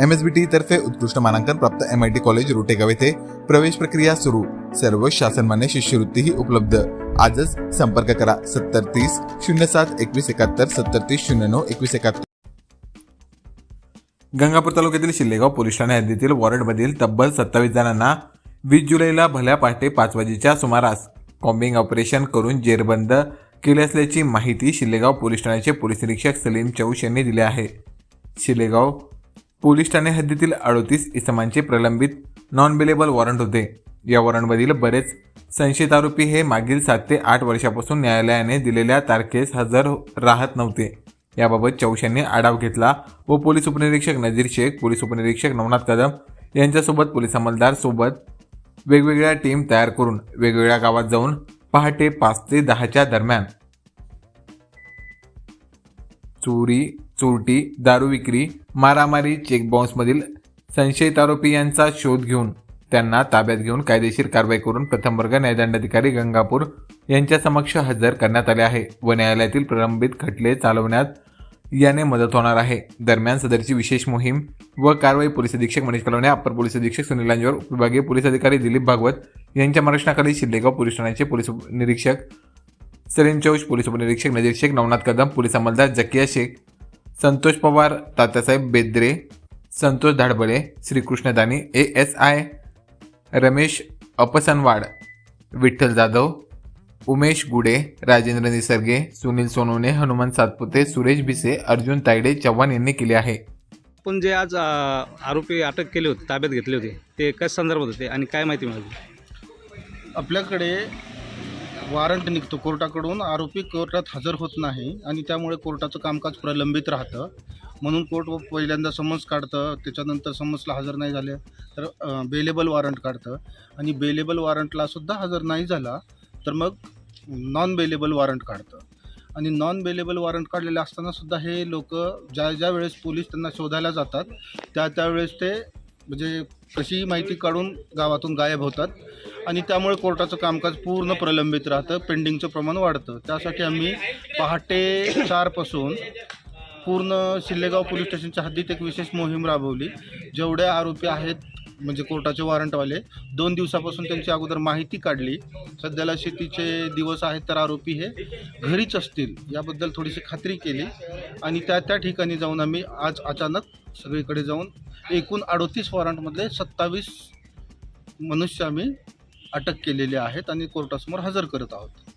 M S बी T तर्फे उत्कृष्ट मानांकन प्राप्त M I T college Rotegaon येथे प्रवेश प्रक्रिया सुरू. सर्व शासनमान्य शिष्यवृत्तीही उपलब्ध. आजच संपर्क करा. सत्तर तीस शून्य सात एकवीस एकाहत्तर सत्तर तीस शून्य नऊ एकवीस एकाहत्तर. गंगापूर तालुक्यातील शिल्लेगाव पोलीस ठाणे हद्दीतील वॉर्डमधील तब्बल सत्तावीस जणांना वीस जुलैला भल्या पहाटे पाच वाजेच्या सुमारास कॉम्बिंग ऑपरेशन करून जेरबंद केले असल्याची माहिती शिल्लेगाव पोलीस ठाण्याचे पोलीस निरीक्षक सलीम चौश यांनी दिली आहे. शिलेगाव पोलीस ठाणे हद्दीतील अडोतीस इसमांचे प्रलंबित नॉन बिलेबल वॉरंट होते. या वॉरंटमधील बरेच संशयित आरोपी हे मागील सात ते आठ वर्षापासून न्यायालयाने दिलेल्या तारखेस हजर राहत नव्हते. याबाबत चौश यांनी आढाव घेतला व पोलीस उपनिरीक्षक नजीर शेख पोलीस उपनिरीक्षक नवनाथ कदम यांच्यासोबत पोलीस अंमलदार सोबत वेगवेगळ्या टीम तयार करून वेगवेगळ्या गावात जाऊन पहाटे पाच ते दहाच्या दरम्यान चोरी चोरटी दारू विक्री मारामारी चेक बाउन्समधील संशयित आरोपी यांचा शोध घेऊन त्यांना ताब्यात घेऊन कायदेशीर कारवाई करून प्रथम वर्ग न्यायदंडाधिकारी गंगापूर यांच्या समक्ष हजर करण्यात आले आहे व न्यायालयातील प्रलंबित खटले चालवण्यात याने मदत होणार आहे. दरम्यान सदरची विशेष मोहीम व कारवाई पोलीस अधीक्षक मनीष कलवणे अप्पर पोलीस अधीक्षक सुनील लांजवर विभागीय पोलीस अधिकारी दिलीप भागवत यांच्या मार्गदर्शनाखाली शिल्लेगाव पोलीस ठाण्याचे पोलीस उपनिरीक्षक सलीम चौश पोलीस उपनिरीक्षक Nazir Shaikh Navnath Kadam police अंमलदार Zakia Shaikh Santosh Pawar Tatyasaheb Bedre Santosh Dhadbale Shrikrishna Dani A S I Ramesh Apsanwad Vitthal Jadhav Umesh Gude Rajendra Nisarge Sunil Sonawane Hanuman Satpute Suresh Bhise Arjun Tayde Chavan यांनी केले आहे. आपण जे आज अ, आरोपी अटक केले होते ताब्यात घेतले होते ते कशा संदर्भात होते आणि काय माहिती मिळाली? आपल्याकडे वॉरंट निघतो. कोर्टाकडून आरोपी कोर्टात हजर होत नाही आणि त्यामुळे कोर्टाचं कामकाज प्रलंबित राहतं. म्हणून कोर्ट पहिल्यांदा समन्स काढतं त्याच्यानंतर समन्सला हजर नाही झाले तर बेलेबल वॉरंट काढतं. आणि बेलेबल वॉरंटला सुद्धा हजर नाही झाला तर मग नॉन बेलेबल वॉरंट काढतं. आणि नॉन बेलेबल वॉरंट काढलेले असताना सुद्धा हे लोक ज्या ज्या वेळेस पोलीस त्यांना शोधायला जातात त्या त्यावेळेस ते म्हणजे कशीही माहिती काढून गावातून गायब होतात आणि त्यामुळे कोर्टाचं कामकाज पूर्ण प्रलंबित राहतं पेंडिंगचं प्रमाण वाढतं. त्यासाठी आम्ही पहाटे चारपासून पूर्ण शिल्लेगाव पोलीस स्टेशनच्या हद्दीत एक विशेष मोहीम राबवली. जेवढे आरोपी आहेत म्हणजे कोर्टाचे वॉरंटवाले दोन दिवसापासून त्यांची अगोदर माहिती काढली. सध्याला शेतीचे दिवस आहेत तर आरोपी हे घरीच असतील याबद्दल थोडीशी खात्री केली. आणि त्या त्या ठिकाणी जाऊन आम्ही आज अचानक सगळीकडे जाऊन एकूण अडोतीस वॉरंटमधले सत्तावीस मनुष्य आम्ही अटक केलेले आहेत आणि कोर्टासमोर हजर करत आहोत.